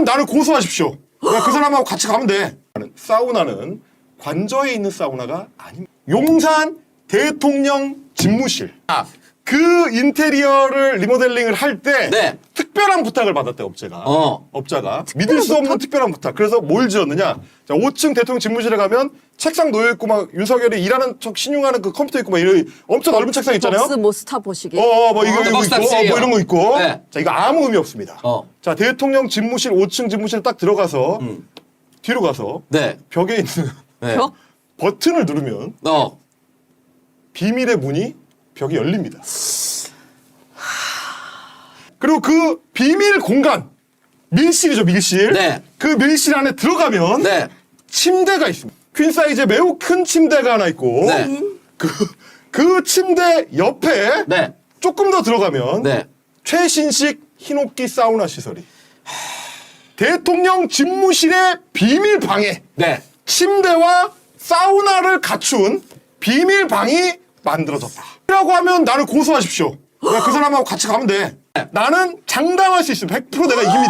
하면 나를 고소하십시오. 그 사람하고 같이 가면 돼. 사우나는 관저에 있는 사우나가 아닙니다. 용산 대통령 집무실. 아, 그 인테리어를 리모델링을 할때 네. 특 별한 부탁을 받았대 업체가. 어. 업자가 믿을 수 없는 특별한 부탁. 그래서 뭘 지었느냐? 자, 5층 대통령 집무실에 가면 책상 놓여 있고 막 윤석열이 일하는 척 신용하는 그 컴퓨터 있고 막 이런 엄청 넓은 책상 있잖아요. 복스 뭐 스타 보시기. 어, 어, 뭐 이거, 이거 먹스타 있고, 어, 씨. 뭐 이런 거 있고. 네. 자, 이거 아무 의미 없습니다. 어. 자, 대통령 집무실 5층 집무실 딱 들어가서 뒤로 가서 네. 벽에 있는 네. 벽? 버튼을 누르면 어. 비밀의 문이 벽이 열립니다. 그리고 그 비밀 공간 밀실이죠 밀실. 네. 그 밀실 안에 들어가면 네. 침대가 있습니다. 퀸 사이즈의 매우 큰 침대가 하나 있고 네. 그, 그 침대 옆에 네. 조금 더 들어가면 네. 최신식 흰옥기 사우나 시설이 대통령 집무실의 비밀 방에 네. 침대와 사우나를 갖춘 비밀 방이 만들어졌다. 라고 하면 나를 고소하십시오. 그냥 그 사람하고 같이 가면 돼. 나는 장담할 수 있습니다. 100% 내가 이깁니다.